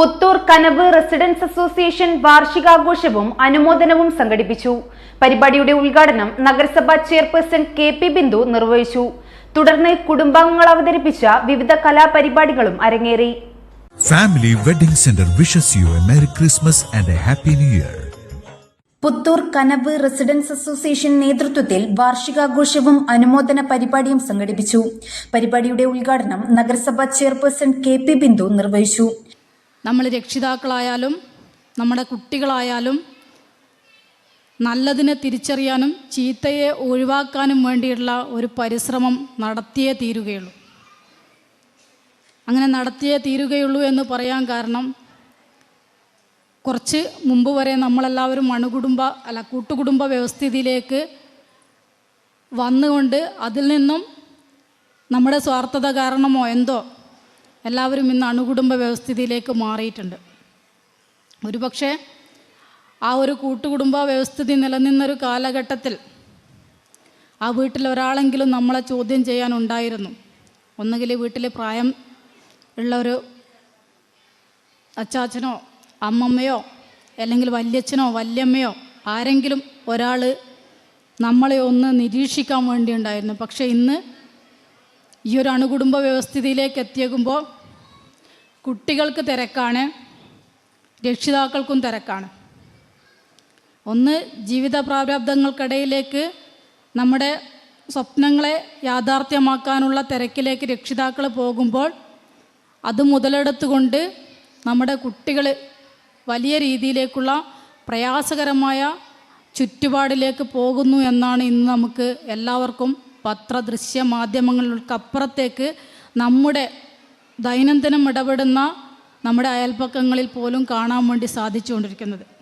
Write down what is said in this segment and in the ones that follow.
Puthur Kanavu residence association വാർഷികാഘോഷവും അനുമോദനവും സംഘടിപ്പിച്ചു. പരിപാടിയുടെ ഉദ്ഘാടനം നഗരസഭാ ചെയർപേഴ്സൺ കെ പി ബിന്ദു നിർവഹിച്ചു. തുടർന്ന് കുടുംബാംഗങ്ങൾ അവതരിപ്പിച്ച വിവിധ കലാപരിപാടികളും അരങ്ങേറി. Family wedding centre wishes you a merry Christmas and a happy new year Puthur Kanavu residence association നേതൃത്വത്തിൽ വാർഷികാഘോഷവും അനുമോദന പരിപാടിയും സംഘടിപ്പിച്ചു. പരിപാടിയുടെ ഉദ്ഘാടനം നഗരസഭാ ചെയർപേഴ്സൺ കെ പി ബിന്ദു നിർവഹിച്ചു. നമ്മൾ രക്ഷിതാക്കളായാലും നമ്മുടെ കുട്ടികളായാലും നല്ലതിനെ തിരിച്ചറിയാനും ചീത്തയെ ഒഴിവാക്കാനും വേണ്ടിയുള്ള ഒരു പരിശ്രമം നടത്തിയേ തീരുകയുള്ളൂ. അങ്ങനെ നടത്തിയേ തീരുകയുള്ളൂ എന്ന് പറയാൻ കാരണം കുറച്ച് മുമ്പ് വരെ നമ്മളെല്ലാവരും അണുകുടുംബ അല്ല കൂട്ടുകുടുംബ വ്യവസ്ഥിതിയിലേക്ക് വന്നുകൊണ്ട് അതിൽ നിന്നും നമ്മുടെ സ്വാർത്ഥത കാരണമോ എന്തോ എല്ലാവരും ഇന്ന് അണുകുടുംബ വ്യവസ്ഥിതിയിലേക്ക് മാറിയിട്ടുണ്ട്. ഒരുപക്ഷെ ആ ഒരു കൂട്ടുകുടുംബ വ്യവസ്ഥിതി നിലനിന്നൊരു കാലഘട്ടത്തിൽ ആ വീട്ടിൽ ഒരാളെങ്കിലും നമ്മളെ ചോദ്യം ചെയ്യാനുണ്ടായിരുന്നു ഒന്നുകിൽ വീട്ടിൽ പ്രായം ഉള്ള ഒരു അച്ചാച്ചനോ അമ്മമ്മയോ അല്ലെങ്കിൽ വല്യച്ഛനോ വല്യമ്മയോ ആരെങ്കിലും ഒരാൾ നമ്മളെ ഒന്ന് നിരീക്ഷിക്കാൻ വേണ്ടിയുണ്ടായിരുന്നു. പക്ഷേ ഇന്ന് ഈ ഒരു അണുകുടുംബ വ്യവസ്ഥിതിയിലേക്ക് എത്തിയേക്കുമ്പോൾ കുട്ടികൾക്ക് തിരക്കാണ് രക്ഷിതാക്കൾക്കും തിരക്കാണ്. ഒന്ന് ജീവിത പ്രാരാബ്ദങ്ങൾക്കിടയിലേക്ക് നമ്മുടെ സ്വപ്നങ്ങളെ യാഥാർത്ഥ്യമാക്കാനുള്ള തിരക്കിലേക്ക് രക്ഷിതാക്കൾ പോകുമ്പോൾ അത് മുതലെടുത്തുകൊണ്ട് നമ്മുടെ കുട്ടികൾ വലിയ രീതിയിലേക്കുള്ള പ്രയാസകരമായ ചുറ്റുപാടിലേക്ക് പോകുന്നു എന്നാണ് ഇന്ന് നമുക്ക് എല്ലാവർക്കും പത്ര ദൃശ്യ മാധ്യമങ്ങൾക്കപ്പുറത്തേക്ക് നമ്മുടെ ദൈനംദിനം ഇടപെടുന്ന നമ്മുടെ അയൽപ്പക്കങ്ങളിൽ പോലും കാണാൻ വേണ്ടി സാധിച്ചുകൊണ്ടിരിക്കുന്നത്.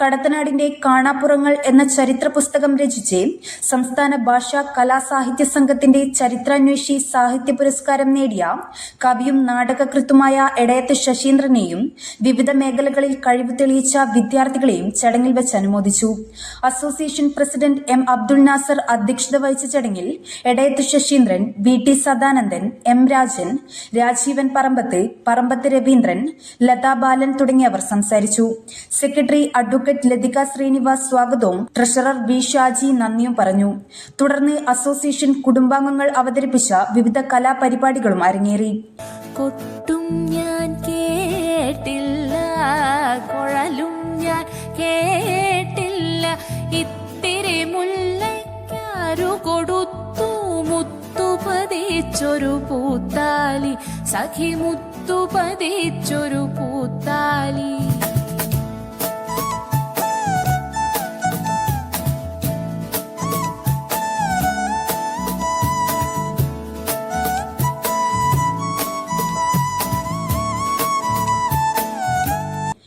കടത്തനാടിന്റെ കാണാപ്പുറങ്ങൾ എന്ന ചരിത്ര പുസ്തകം രചിച്ച് സംസ്ഥാന ഭാഷാ കലാസാഹിത്യ സംഘത്തിന്റെ ചരിത്രാന്വേഷി സാഹിത്യ പുരസ്കാരം നേടിയ കവിയും നാടകകൃത്തുമായ എടയത്ത് ശശീന്ദ്രനെയും വിവിധ മേഖലകളിൽ കഴിവ് തെളിയിച്ച വിദ്യാർത്ഥികളെയും ചടങ്ങിൽ വെച്ച് അനുമോദിച്ചു. Association president M Abdul Nasar അധ്യക്ഷത വഹിച്ച ചടങ്ങിൽ Edayath Sasheendran V T Sadanandan M Rajan Rajeevan Parambath Parambath Raveendran Latha Balan തുടങ്ങിയവർ സംസാരിച്ചു. സെക്രട്ടറി അഡ്വക്കേറ്റ് ലതിക ശ്രീനിവാസ് സ്വാഗതവും ട്രഷറർ വി ഷാജി നന്ദിയും പറഞ്ഞു. തുടർന്ന് അസോസിയേഷൻ കുടുംബാംഗങ്ങൾ അവതരിപ്പിച്ച വിവിധ കലാപരിപാടികളും അരങ്ങേറി. കൊട്ടും ഞാൻ കേട്ടില്ല ഞാൻ കേട്ടില്ല. മുത്തുപതിച്ചൊരു പൂത്താലി. സഖി മുത്തു പതിച്ചൊരു പൂത്താലി.